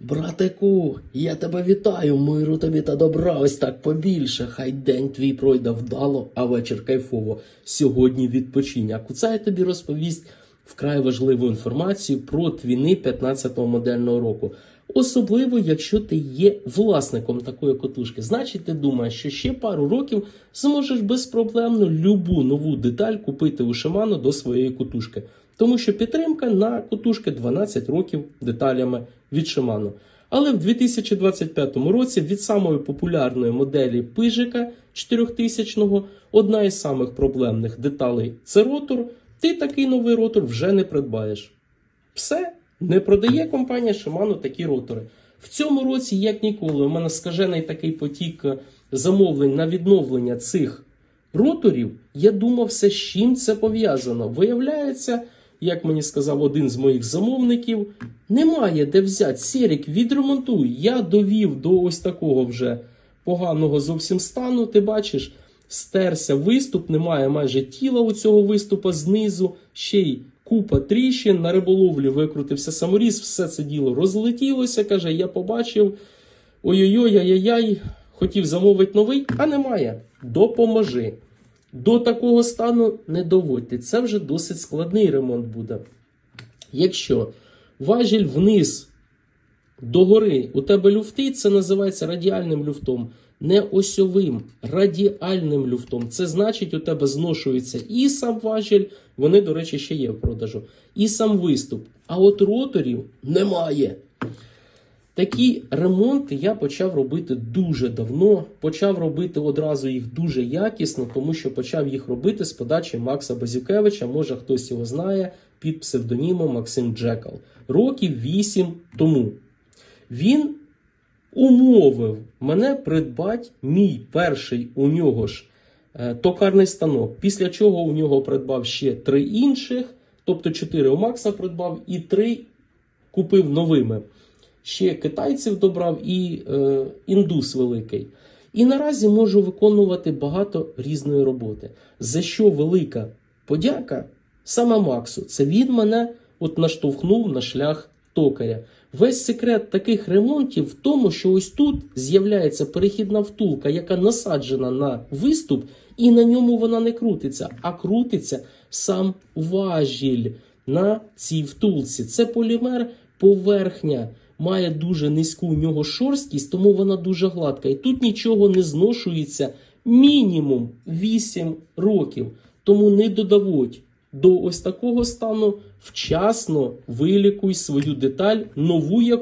Братику, я тебе вітаю, миру тобі та добра, ось так побільше. Хай день твій пройде вдало, а вечір кайфово. Сьогодні відпочинь. А Куцай тобі розповість вкрай важливу інформацію про твіни 15-го модельного року. Особливо, якщо ти є власником такої котушки. Значить, ти думаєш, що ще пару років зможеш безпроблемно любу нову деталь купити у Shimano до своєї котушки. Тому що підтримка на котушки 12 років деталями від Shimano. Але в 2025 році від самої популярної моделі пижика 4000 одна із самих проблемних деталей це ротор. Ти такий новий ротор вже не придбаєш. Все, не продає компанія Shimano такі ротори. В цьому році, як ніколи, у мене скажений такий потік е, замовлень на відновлення цих роторів. Я думав, все з чим це пов'язано. Виявляється, як мені сказав один з моїх замовників, немає де взяти. Серік, відремонтуй. Я довів до ось такого вже поганого зовсім стану. Ти бачиш, стерся виступ, немає майже тіла у цього виступа знизу, ще й купа тріщин, на риболовлі викрутився саморіз, все це діло розлетілося. Каже, я побачив. Ой-ой-ой, яй-яй, хотів замовити новий, а немає. Допоможи. До такого стану не доводьте. Це вже досить складний ремонт буде. Якщо важіль вниз догори у тебе люфти, це називається радіальним люфтом. Не осьовим, радіальним люфтом. Це значить, у тебе зношується і сам важіль, вони, до речі, ще є в продажу, і сам виступ. А от роторів немає. Такі ремонти я почав робити дуже давно. Почав робити одразу їх дуже якісно, тому що почав їх робити з подачі Макса Базюкевича. Може хтось його знає під псевдонімом Максим Джекал. Років 8 тому. Він умовив мене придбати мій перший у нього ж е, токарний станок. Після чого у нього придбав ще три інших, тобто чотири у Макса придбав і три купив новими. Ще китайців добрав і е, індус великий. І наразі можу виконувати багато різної роботи. За що велика подяка саме Максу. Це він мене от наштовхнув на шлях токаря. Весь секрет таких ремонтів в тому, що ось тут з'являється перехідна втулка, яка насаджена на виступ, і на ньому вона не крутиться, а крутиться сам важіль на цій втулці. Це полімер поверхня. Має дуже низьку у нього шорсткість, тому вона дуже гладка. І тут нічого не зношується мінімум 8 років. Тому не додавуть до ось такого стану вчасно вилікуй свою деталь, нову яку